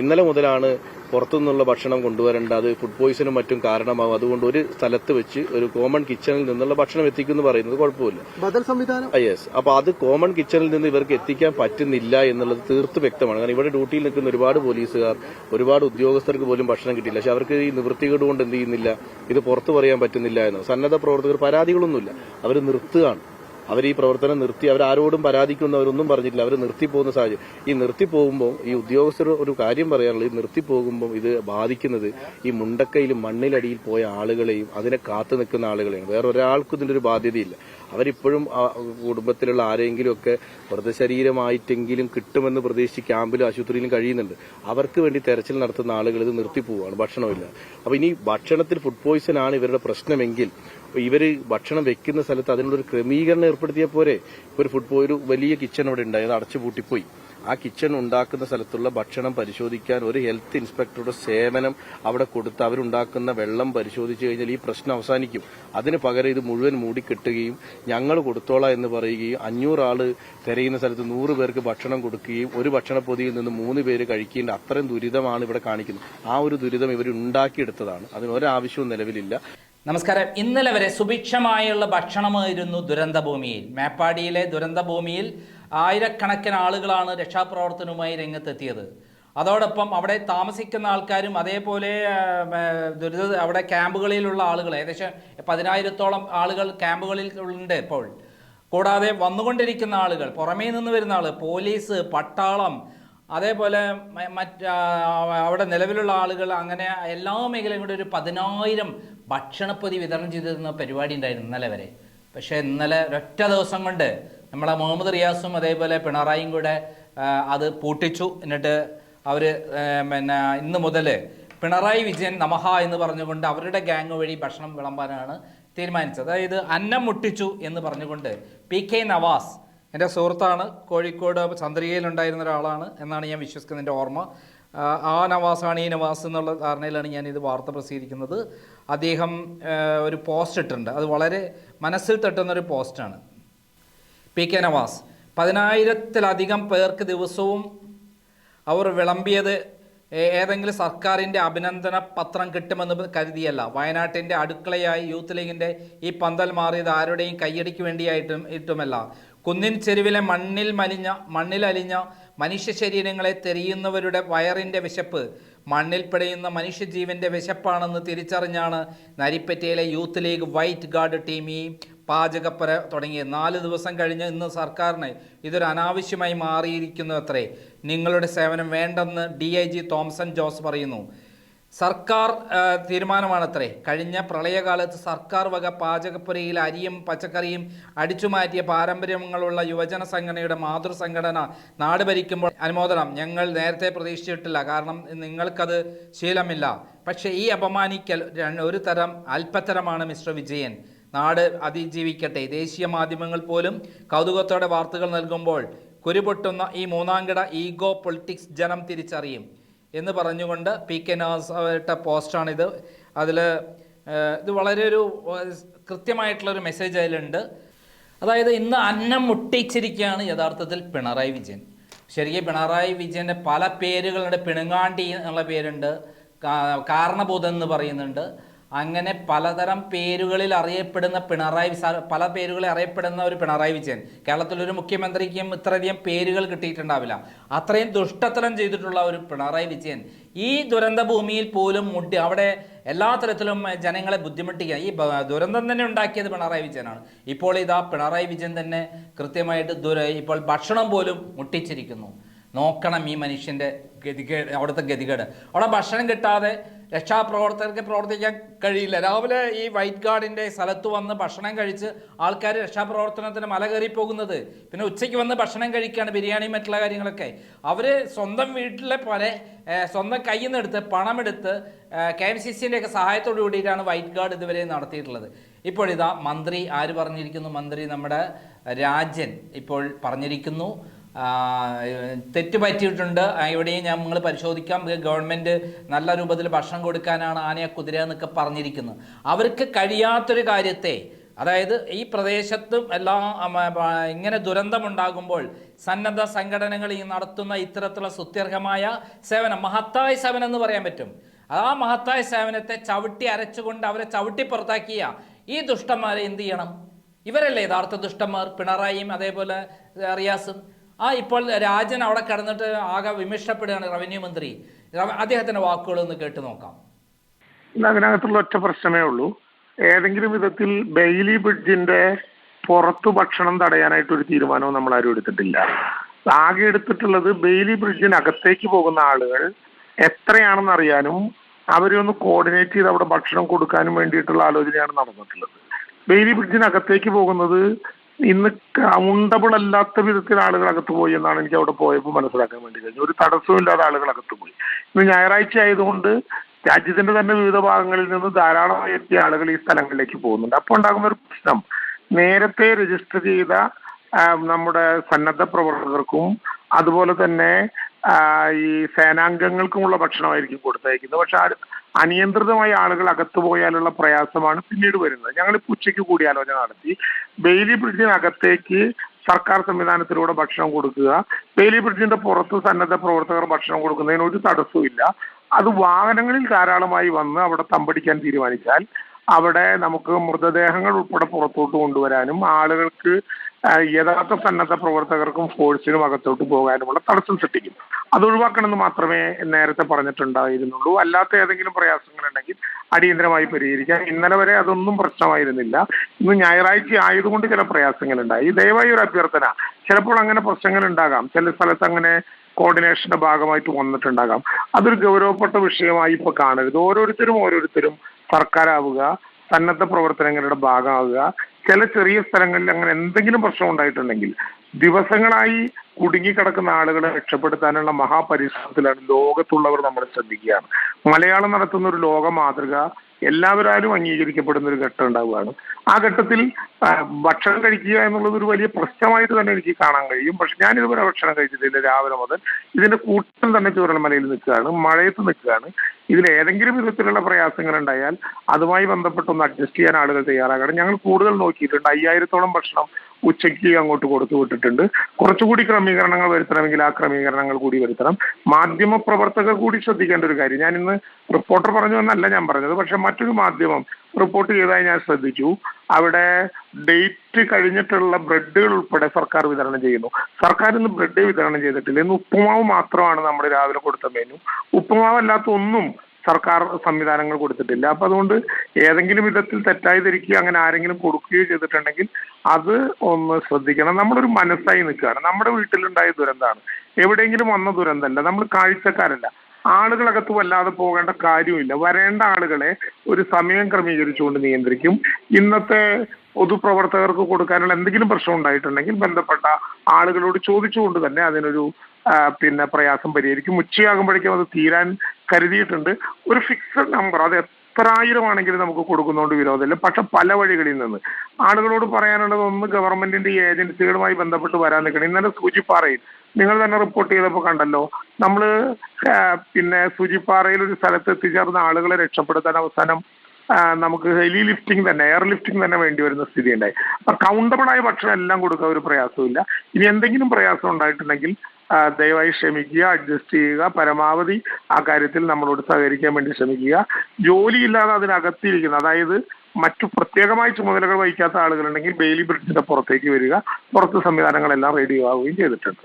ഇന്നലെ മുതലാണ് പുറത്തുനിന്നുള്ള ഭക്ഷണം കൊണ്ടുവരേണ്ട അത് ഫുഡ് പോയിസണും മറ്റും കാരണമാകും അതുകൊണ്ട് ഒരു സ്ഥലത്ത് വെച്ച് ഒരു കോമൺ കിച്ചണിൽ നിന്നുള്ള ഭക്ഷണം എത്തിക്കുന്നു പറയുന്നത് കുഴപ്പമില്ല. ബദൽ സംവിധാനം? യെസ് അപ്പൊ അത് കോമൺ കിച്ചണിൽ നിന്ന് ഇവർക്ക് എത്തിക്കാൻ പറ്റുന്നില്ല എന്നുള്ളത് തീർത്ത് വ്യക്തമാണ്. കാരണം ഇവിടെ ഡ്യൂട്ടിയിൽ നിൽക്കുന്ന ഒരുപാട് പോലീസുകാർ ഒരുപാട് ഉദ്യോഗസ്ഥർക്ക് പോലും ഭക്ഷണം കിട്ടില്ല പക്ഷെ അവർക്ക് ഈ നിവൃത്തികേട് കൊണ്ട് എന്ത് ചെയ്യുന്നില്ല? ഇത് പുറത്തു പറയാൻ പറ്റുന്നില്ല എന്ന്? സന്നദ്ധ പ്രവർത്തകർ പരാതികളൊന്നുമില്ല. അവർ നിർത്തുകയാണ്. അവർ ഈ പ്രവർത്തനം നിർത്തി അവരാരോടും പരാതിക്കുന്നവരൊന്നും പറഞ്ഞിട്ടില്ല. അവർ നിർത്തി പോകുന്ന സാഹചര്യം. ഈ നിർത്തി പോകുമ്പോൾ ഈ ഉദ്യോഗസ്ഥർ ഒരു കാര്യം പറയാനുള്ളത് ഈ നിർത്തി പോകുമ്പോൾ ഇത് ബാധിക്കുന്നത് ഈ മുണ്ടക്കയിലും മണ്ണിലടിയിൽ പോയ ആളുകളെയും അതിനെ കാത്തു നിൽക്കുന്ന ആളുകളെയാണ്. വേറെ ഒരാൾക്കും ഇതിന്റെ ഒരു ബാധ്യതയില്ല. അവരിപ്പോഴും കുടുംബത്തിലുള്ള ആരെങ്കിലും ഒക്കെ മൃതശരീരമായിട്ടെങ്കിലും കിട്ടുമെന്ന് പ്രതീക്ഷിച്ച് ക്യാമ്പിലും ആശുപത്രിയിലും കഴിയുന്നുണ്ട്. അവർക്ക് വേണ്ടി തെരച്ചിൽ നടത്തുന്ന ആളുകൾ ഇത് നിർത്തിപ്പോവാണ് ഭക്ഷണമില്ല. അപ്പൊ ഇനി ഭക്ഷണത്തിൽ ഫുഡ് പോയിസൺ ആണ് ഇവരുടെ പ്രശ്നമെങ്കിൽ ഇവർ ഭക്ഷണം വെക്കുന്ന സ്ഥലത്ത് അതിനുള്ളൊരു ക്രമീകരണം ഏർപ്പെടുത്തിയ പോരെ? ഒരു ഫുഡ് ഒരു വലിയ കിച്ചൺ അവിടെ ഉണ്ടായത് അത് അടച്ചുപൂട്ടിപ്പോയി. ആ കിച്ചൺ ഉണ്ടാക്കുന്ന സ്ഥലത്തുള്ള ഭക്ഷണം പരിശോധിക്കാൻ ഒരു ഹെൽത്ത് ഇൻസ്പെക്ടറുടെ സേവനം അവിടെ കൊടുത്ത് അവരുണ്ടാക്കുന്ന വെള്ളം പരിശോധിച്ചു കഴിഞ്ഞാൽ ഈ പ്രശ്നം അവസാനിക്കും. അതിന് പകരം ഇത് മുഴുവൻ മൂടിക്കെട്ടുകയും ഞങ്ങൾ കൊടുത്തോളാം എന്ന് പറയുകയും അഞ്ഞൂറ് തിരയുന്ന സ്ഥലത്ത് നൂറ് പേർക്ക് ഭക്ഷണം കൊടുക്കുകയും ഒരു ഭക്ഷണപ്പൊതിയിൽ നിന്ന് മൂന്ന് പേര് കഴിക്കേണ്ട അത്രയും ദുരിതമാണ് ഇവിടെ കാണിക്കുന്നത്. ആ ഒരു ദുരിതം ഇവർ ഉണ്ടാക്കിയെടുത്തതാണ്. അതിനൊരാവശ്യവും നിലവിലില്ല. നമസ്കാരം. ഇന്നലെ വരെ സുഭിക്ഷമായുള്ള ഭക്ഷണമായിരുന്നു ദുരന്തഭൂമിയിൽ. മേപ്പാടിയിലെ ദുരന്തഭൂമിയിൽ ആയിരക്കണക്കിന് ആളുകളാണ് രക്ഷാപ്രവർത്തനവുമായി രംഗത്തെത്തിയത്. അതോടൊപ്പം അവിടെ താമസിക്കുന്ന ആൾക്കാരും അതേപോലെ ദുരിത അവിടെ ക്യാമ്പുകളിലുള്ള ആളുകൾ ഏകദേശം പതിനായിരത്തോളം ആളുകൾ ക്യാമ്പുകളിൽ ഉണ്ട് ഇപ്പോൾ. കൂടാതെ വന്നുകൊണ്ടിരിക്കുന്ന ആളുകൾ പുറമേ നിന്ന് വരുന്ന ആൾ പോലീസ് പട്ടാളം അതേപോലെ മറ്റ് അവിടെ നിലവിലുള്ള ആളുകൾ അങ്ങനെ എല്ലാ മേഖലയും കൂടി ഒരു പതിനായിരം ഭക്ഷണപ്പൊതി വിതരണം ചെയ്തിരുന്ന പരിപാടി ഉണ്ടായിരുന്നു ഇന്നലെ വരെ. പക്ഷേ ഇന്നലെ ഒരൊറ്റ ദിവസം കൊണ്ട് നമ്മളെ മുഹമ്മദ് റിയാസും അതേപോലെ പിണറായിയും കൂടെ അത് പൂട്ടിച്ചു. എന്നിട്ട് അവർ പിന്നെ ഇന്ന് മുതൽ പിണറായി വിജയൻ നമഹ എന്ന് പറഞ്ഞുകൊണ്ട് അവരുടെ ഗ്യാങ് വഴി ഭക്ഷണം വിളമ്പാനാണ് തീരുമാനിച്ചത്. അതായത് അന്നം മുട്ടിച്ചു എന്ന് പറഞ്ഞുകൊണ്ട് പി കെ നവാസ് എന്റെ സുഹൃത്താണ് കോഴിക്കോട് ചന്ദ്രികയിലുണ്ടായിരുന്ന ഒരാളാണ് എന്നാണ് ഞാൻ വിശ്വസിക്കുന്നത് എന്റെ ഓർമ്മ. ആ, നവാസാണ് ഈ നവാസ് എന്നുള്ള ധാരണയിലാണ് ഞാൻ ഇത് വാർത്ത പ്രസിദ്ധീകരിക്കുന്നത്. അദ്ദേഹം ഒരു പോസ്റ്റ് ഇട്ടിട്ടുണ്ട്. അത് വളരെ മനസ്സിൽ തട്ടുന്ന ഒരു പോസ്റ്റാണ് പി കെ നവാസ്. പതിനായിരത്തിലധികം പേർക്ക് ദിവസവും അവർ വിളമ്പിയത് ഏതെങ്കിലും സർക്കാരിന്റെ അഭിനന്ദന പത്രം കിട്ടുമെന്ന് കരുതിയല്ല. വയനാട്ടിന്റെ അടുക്കളയായി യൂത്ത് ലീഗിന്റെ ഈ പന്തൽ മാറിയത് ആരുടെയും കയ്യടിക്ക് വേണ്ടിയായിട്ടും ഇട്ടുമല്ല. കുന്നിൻ ചെരുവിലെ മണ്ണിൽ മലിഞ്ഞ മണ്ണിലലിഞ്ഞ മനുഷ്യ ശരീരങ്ങളെ തെരിയുന്നവരുടെ വയറിന്റെ വിശപ്പ് മണ്ണിൽ പിടയുന്ന മനുഷ്യജീവന്റെ വിശപ്പാണെന്ന് തിരിച്ചറിഞ്ഞാണ് നരിപ്പറ്റയിലെ youth league white guard team ഈ പാചകപ്പുര തുടങ്ങി നാല് ദിവസം കഴിഞ്ഞ് ഇന്ന് സർക്കാരിന് ഇതൊരു അനാവശ്യമായി മാറിയിരിക്കുന്നു അത്രേ. നിങ്ങളുടെ സേവനം വേണ്ടെന്ന് D I G Thomson Jose പറയുന്നു. സർക്കാർ തീരുമാനമാണത്രേ. കഴിഞ്ഞ പ്രളയകാലത്ത് സർക്കാർ വക പാചകപ്പുരയിൽ അരിയും പച്ചക്കറിയും അടിച്ചുമാറ്റിയ പാരമ്പര്യങ്ങളുള്ള യുവജന സംഘടനയുടെ മാതൃസംഘടന നാട് ഭരിക്കുമ്പോൾ അനുമോദനം ഞങ്ങൾ നേരത്തെ പ്രതീക്ഷിച്ചിട്ടില്ല. കാരണം നിങ്ങൾക്കത് ശീലമില്ല. പക്ഷേ ഈ അപമാനിക്കൽ ഒരു തരം അല്പത്തരമാണ് മിസ്റ്റർ വിജയൻ. നാട് അതിജീവിക്കട്ടെ. ദേശീയ മാധ്യമങ്ങൾ പോലും കൗതുകത്തോടെ വാർത്തകൾ നൽകുമ്പോൾ കുരുപൊട്ടുന്ന ഈ മൂന്നാംകിട ഈഗോ പൊളിറ്റിക്സ് ജനം തിരിച്ചറിയും. എന്ന് പറഞ്ഞുകൊണ്ട് പി കെ നാസ് പോസ്റ്റാണ് പോസ്റ്റാണിത് അതിൽ ഇത് വളരെ ഒരു കൃത്യമായിട്ടുള്ളൊരു മെസ്സേജ് അതിലുണ്ട്. അതായത് ഇന്ന് അന്നം മുട്ടിച്ചിരിക്കുകയാണ് യഥാർത്ഥത്തിൽ പിണറായി വിജയൻ. ശരിക്കും പിണറായി വിജയന്റെ പല പേരുകളുണ്ട്. പിണങ്ങാണ്ടി എന്നുള്ള പേരുണ്ട്. കാരണബോധം എന്ന് പറയുന്നുണ്ട്. അങ്ങനെ പലതരം പേരുകളിൽ അറിയപ്പെടുന്ന പിണറായി വിസ- പല പേരുകളിൽ അറിയപ്പെടുന്ന ഒരു പിണറായി വിജയൻ. കേരളത്തിലൊരു മുഖ്യമന്ത്രിക്കും ഇത്രയധികം പേരുകൾ കിട്ടിയിട്ടുണ്ടാവില്ല. അത്രയും ദുഷ്ടത്തരം ചെയ്തിട്ടുള്ള ഒരു പിണറായി വിജയൻ ഈ ദുരന്ത ഭൂമിയിൽ പോലും മുട്ടി അവിടെ എല്ലാ തരത്തിലും ജനങ്ങളെ ബുദ്ധിമുട്ടിക്കുക. ഈ ദുരന്തം തന്നെ ഉണ്ടാക്കിയത് പിണറായി വിജയനാണ്. ഇപ്പോൾ ഇതാ പിണറായി വിജയൻ തന്നെ കൃത്യമായിട്ട് ദുര ഇപ്പോൾ ഭക്ഷണം പോലും മുട്ടിച്ചിരിക്കുന്നു. നോക്കണം ഈ മനുഷ്യന്റെ ഗതികേട് അവിടുത്തെ ഗതികേട്. അവിടെ ഭക്ഷണം കിട്ടാതെ രക്ഷാപ്രവർത്തകർക്ക് പ്രവർത്തിക്കാൻ കഴിയില്ല. രാവിലെ ഈ വൈറ്റ് ഗാർഡിന്റെ സ്ഥലത്ത് വന്ന് ഭക്ഷണം കഴിച്ച് ആൾക്കാർ രക്ഷാപ്രവർത്തനത്തിന് മല കയറി പോകുന്നത്. പിന്നെ ഉച്ചയ്ക്ക് വന്ന് ഭക്ഷണം കഴിക്കുകയാണ് ബിരിയാണി മറ്റുള്ള കാര്യങ്ങളൊക്കെ. അവർ സ്വന്തം വീട്ടിലെ പോലെ സ്വന്തം കയ്യിൽ നിന്ന് എടുത്ത് പണമെടുത്ത് കെ എം സി സിന്റെ ഒക്കെ സഹായത്തോടു കൂടിയിട്ടാണ് വൈറ്റ് ഗാർഡ് ഇതുവരെ നടത്തിയിട്ടുള്ളത്. ഇപ്പോഴിതാ മന്ത്രി ആര് പറഞ്ഞിരിക്കുന്നു? മന്ത്രി നമ്മുടെ രാജൻ ഇപ്പോൾ പറഞ്ഞിരിക്കുന്നു. തെറ്റ് പറ്റിയിട്ടുണ്ട്. ഇവിടെയും ഞങ്ങൾ പരിശോധിക്കാം. ഗവൺമെന്റ് നല്ല രൂപത്തിൽ ഭക്ഷണം കൊടുക്കാനാണ് ആനയെ കുതിര എന്നൊക്കെ പറഞ്ഞിരിക്കുന്നത് അവർക്ക് കഴിയാത്തൊരു കാര്യത്തെ അതായത് ഈ പ്രദേശത്തും എല്ലാം ഇങ്ങനെ ദുരന്തമുണ്ടാകുമ്പോൾ സന്നദ്ധ സംഘടനകൾ ഈ നടത്തുന്ന ഇത്തരത്തിലുള്ള സുത്യർഹമായ സേവനം മഹത്തായ സേവനം എന്ന് പറയാൻ പറ്റും. ആ മഹത്തായ സേവനത്തെ ചവിട്ടി അരച്ചുകൊണ്ട് അവരെ ചവിട്ടി പുറത്താക്കിയ ഈ ദുഷ്ടന്മാരെ എന്ത് ചെയ്യണം? ഇവരല്ലേ യഥാർത്ഥ ദുഷ്ടന്മാർ? പിണറായിയും അതേപോലെ റിയാസും. ആ ഇപ്പോൾ രാജൻ അവിടെ കിടന്നിട്ട് ആകെ വിമിഷ്ടപ്പെടുകയാണ് റവന്യൂ മന്ത്രി. അദ്ദേഹത്തിന്റെ വാക്കുകൾ ഒന്ന് കേട്ട് നോക്കാം. അതിനകത്തുള്ള ഒറ്റ പ്രശ്നമേ ഉള്ളൂ. ഏതെങ്കിലും വിധത്തിൽ ബെയിലി ബ്രിഡ്ജിന്റെ പുറത്തു ഭക്ഷണം തടയാനായിട്ട് ഒരു തീരുമാനവും നമ്മൾ ആരും എടുത്തിട്ടില്ല. ആകെ എടുത്തിട്ടുള്ളത് ബെയിലി ബ്രിഡ്ജിനകത്തേക്ക് പോകുന്ന ആളുകൾ എത്രയാണെന്ന് അറിയാനും അവരെ ഒന്ന് കോർഡിനേറ്റ് ചെയ്ത് അവിടെ ഭക്ഷണം കൊടുക്കാനും വേണ്ടിയിട്ടുള്ള ആലോചനയാണ് നടന്നിട്ടുള്ളത്. ബെയിലി ബ്രിഡ്ജിനകത്തേക്ക് പോകുന്നത് ഇന്ന് കൗണ്ടബിൾ അല്ലാത്ത വിധത്തിൽ ആളുകൾ അകത്ത് പോയി എന്നാണ് എനിക്ക് അവിടെ പോയപ്പോൾ മനസ്സിലാക്കാൻ വേണ്ടി കഴിഞ്ഞു ഒരു തടസ്സവും ഇല്ലാതെ ആളുകൾ അകത്ത് പോയി. ഇന്ന് ഞായറാഴ്ച ആയതുകൊണ്ട് രാജ്യത്തിന്റെ തന്നെ വിവിധ ഭാഗങ്ങളിൽ നിന്ന് ധാരാളമായി എത്തിയ ആളുകൾ ഈ സ്ഥലങ്ങളിലേക്ക് പോകുന്നുണ്ട്. അപ്പോൾ ഉണ്ടാകുന്ന ഒരു പ്രശ്നം. നേരത്തെ രജിസ്റ്റർ ചെയ്ത നമ്മുടെ സന്നദ്ധ പ്രവർത്തകർക്കും അതുപോലെ തന്നെ ഈ സേനാംഗങ്ങൾക്കുമുള്ള ഭക്ഷണമായിരിക്കും കൊടുത്തയക്കുന്നത്. പക്ഷെ അനിയന്ത്രിതമായ ആളുകൾ അകത്തു പോയാലുള്ള പ്രയാസമാണ് പിന്നീട് വരുന്നത്. ഞങ്ങൾ ഉച്ചയ്ക്ക് കൂടിയാലോചന നടത്തി. ബെയിലി ബ്രിഡ്ജിനകത്തേക്ക് സർക്കാർ സംവിധാനത്തിലൂടെ ഭക്ഷണം കൊടുക്കുക. ബെയിലി ബ്രിഡ്ജിന്റെ പുറത്ത് സന്നദ്ധ പ്രവർത്തകർ ഭക്ഷണം കൊടുക്കുന്നതിന് ഒരു ഇല്ല അത് വാഹനങ്ങളിൽ ധാരാളമായി വന്ന് അവിടെ തമ്പടിക്കാൻ തീരുമാനിച്ചാൽ അവിടെ നമുക്ക് മൃതദേഹങ്ങൾ ഉൾപ്പെടെ പുറത്തോട്ട് കൊണ്ടുവരാനും ആളുകൾക്ക് യഥാർത്ഥ സന്നദ്ധ പ്രവർത്തകർക്കും ഫോഴ്സിനും അകത്തോട്ട് പോകാനുമുള്ള തടസ്സം സൃഷ്ടിക്കും അത് ഒഴിവാക്കണമെന്ന് മാത്രമേ നേരത്തെ പറഞ്ഞിട്ടുണ്ടായിരുന്നുള്ളൂ. അല്ലാത്ത ഏതെങ്കിലും പ്രയാസങ്ങളുണ്ടെങ്കിൽ അടിയന്തരമായി പരിഹരിക്കാം. ഇന്നലെ വരെ അതൊന്നും പ്രശ്നമായിരുന്നില്ല. ഇന്ന് ഞായറാഴ്ച ആയതുകൊണ്ട് ചില പ്രയാസങ്ങളുണ്ടായി. ദയവായി ഒരു അഭ്യർത്ഥന. ചിലപ്പോൾ അങ്ങനെ പ്രശ്നങ്ങൾ ഉണ്ടാകാം ചില സ്ഥലത്ത് അങ്ങനെ കോർഡിനേഷന്റെ ഭാഗമായിട്ട് വന്നിട്ടുണ്ടാകാം. അതൊരു ഗൗരവപ്പെട്ട വിഷയമായി ഇപ്പൊ കാണരുത്. ഓരോരുത്തരും ഓരോരുത്തരും സർക്കാരാവുക സന്നദ്ധ പ്രവർത്തനങ്ങളുടെ ഭാഗമാവുക ചില ചെറിയ സ്ഥലങ്ങളിൽ അങ്ങനെ എന്തെങ്കിലും പ്രശ്നം ഉണ്ടായിട്ടുണ്ടെങ്കിൽ ദിവസങ്ങളായി കുടുങ്ങിക്കിടക്കുന്ന ആളുകളെ രക്ഷപ്പെടുത്താനുള്ള മഹാപരിശ്രമത്തിലാണ് ലോകത്തുള്ളവർ നമ്മൾ ശ്രദ്ധിക്കുകയാണ്. മലയാളം നടത്തുന്ന ഒരു ലോക മാതൃക എല്ലാവരും അംഗീകരിക്കപ്പെടുന്ന ഒരു ഘട്ടം ഉണ്ടാവുകയാണ്. ആ ഘട്ടത്തിൽ ഭക്ഷണം കഴിക്കുക എന്നുള്ളത് ഒരു വലിയ പ്രശ്നമായിട്ട് തന്നെ എനിക്ക് കാണാൻ കഴിയും. പക്ഷെ ഞാൻ ഇതുവരെ ഭക്ഷണം കഴിച്ചിട്ടില്ല. രാവിലെ മുതൽ ഇതിന്റെ കൂട്ടം തന്നെ ചൂരൽമലയിൽ നിൽക്കുകയാണ്. മഴയത്ത് നിൽക്കുകയാണ്. ഇതിൽ ഏതെങ്കിലും വിധത്തിലുള്ള പ്രയാസങ്ങൾ ഉണ്ടായാൽ അതുമായി ബന്ധപ്പെട്ടൊന്ന് അഡ്ജസ്റ്റ് ചെയ്യാൻ ആളുകൾ തയ്യാറാകണം. ഞങ്ങൾ കൂടുതൽ നോക്കിയിട്ടുണ്ട്. അയ്യായിരത്തോളം ഭക്ഷണം ഉച്ചയ്ക്ക് അങ്ങോട്ട് കൊടുത്തു വിട്ടിട്ടുണ്ട്. കുറച്ചുകൂടി ക്രമീകരണങ്ങൾ വരുത്തണമെങ്കിൽ ആ ക്രമീകരണങ്ങൾ കൂടി വരുത്തണം. മാധ്യമ പ്രവർത്തകർ കൂടി ശ്രദ്ധിക്കേണ്ട ഒരു കാര്യം. ഞാൻ ഇന്ന് റിപ്പോർട്ടർ പറഞ്ഞു എന്നല്ല ഞാൻ പറഞ്ഞത്. പക്ഷെ മറ്റൊരു മാധ്യമം റിപ്പോർട്ട് ചെയ്തതായി ഞാൻ ശ്രദ്ധിച്ചു. അവിടെ ഡേറ്റ് കഴിഞ്ഞിട്ടുള്ള ബ്രെഡുകൾ ഉൾപ്പെടെ സർക്കാർ വിതരണം ചെയ്യുന്നു. സർക്കാർ ഇന്ന് ബ്രെഡ് വിതരണം ചെയ്തിട്ടില്ല. ഇന്ന് ഉപ്പുമാവ് മാത്രമാണ് നമ്മൾ രാവിലെ കൊടുത്ത മെനു ഉപ്പുമാവ് അല്ലാത്ത ഒന്നും സർക്കാർ സംവിധാനങ്ങൾ കൊടുത്തിട്ടില്ല. അപ്പൊ അതുകൊണ്ട് ഏതെങ്കിലും വിധത്തിൽ തെറ്റായി ധരിക്കുകയോ അങ്ങനെ ആരെങ്കിലും കൊടുക്കുകയോ ചെയ്തിട്ടുണ്ടെങ്കിൽ അത് ഒന്ന് ശ്രദ്ധിക്കണം. നമ്മളൊരു മനസ്സായി നിൽക്കുകയാണ്. നമ്മുടെ വീട്ടിലുണ്ടായ ദുരന്തമാണ് എവിടെയെങ്കിലും വന്ന ദുരന്തമല്ല നമ്മൾ കാഴ്ചക്കാരല്ല. ആളുകളകത്ത് വല്ലാതെ പോകേണ്ട കാര്യമില്ല വരേണ്ട ആളുകളെ ഒരു സമയം ക്രമീകരിച്ചുകൊണ്ട് നിയന്ത്രിക്കും. ഇന്നത്തെ പൊതുപ്രവർത്തകർക്ക് കൊടുക്കാനുള്ള എന്തെങ്കിലും പ്രശ്നം ഉണ്ടായിട്ടുണ്ടെങ്കിൽ ബന്ധപ്പെട്ട ആളുകളോട് ചോദിച്ചുകൊണ്ട് തന്നെ അതിനൊരു പിന്നെ പ്രയാസം പരിഹരിക്കും. ഉച്ചയാകുമ്പോഴേക്കും അത് തീരാൻ കരുതിയിട്ടുണ്ട്. ഒരു ഫിക്സഡ് നമ്പർ അത് എത്ര ആയിരമാണെങ്കിലും നമുക്ക് കൊടുക്കുന്നതുകൊണ്ട് വിരോധമില്ല. പക്ഷെ പല വഴികളിൽ നിന്ന്. ആളുകളോട് പറയാനുള്ളത് ഒന്ന് ഗവൺമെന്റിന്റെ ഏജൻസികളുമായി ബന്ധപ്പെട്ട് വരാൻ നിൽക്കണം. ഇന്നലെ സൂചിപ്പാറയിൽ നിങ്ങൾ തന്നെ റിപ്പോർട്ട് ചെയ്തപ്പോൾ കണ്ടല്ലോ. നമ്മൾ പിന്നെ സൂചിപ്പാറയിൽ ഒരു സ്ഥലത്ത് എത്തിച്ചേർന്ന ആളുകളെ രക്ഷപ്പെടുത്താൻ അവസാനം നമുക്ക് ഹെലി ലിഫ്റ്റിംഗ് തന്നെ എയർ ലിഫ്റ്റിംഗ് തന്നെ വേണ്ടി വരുന്ന സ്ഥിതി ഉണ്ടായി അപ്പൊ കൗണ്ടബിളായ ഭക്ഷണം എല്ലാം കൊടുക്കാൻ ഒരു പ്രയാസമില്ല ഇനി എന്തെങ്കിലും പ്രയാസം ഉണ്ടായിട്ടുണ്ടെങ്കിൽ ദയവായി ക്ഷമിക്കുക അഡ്ജസ്റ്റ് ചെയ്യുക പരമാവധി ആ കാര്യത്തിൽ നമ്മളോട് സഹകരിക്കാൻ വേണ്ടി ശ്രമിക്കുക ജോലിയില്ലാതെ അതിനകത്തിരിക്കുന്ന അതായത് മറ്റു പ്രത്യേകമായി ചുമതലകൾ വഹിക്കാത്ത ആളുകളുണ്ടെങ്കിൽ ബെയിലി ബ്രിഡ്ജിന്റെ പുറത്തേക്ക് വരിക. പുറത്ത് സംവിധാനങ്ങളെല്ലാം റെഡി ആവുകയും ചെയ്തിട്ടുണ്ട്.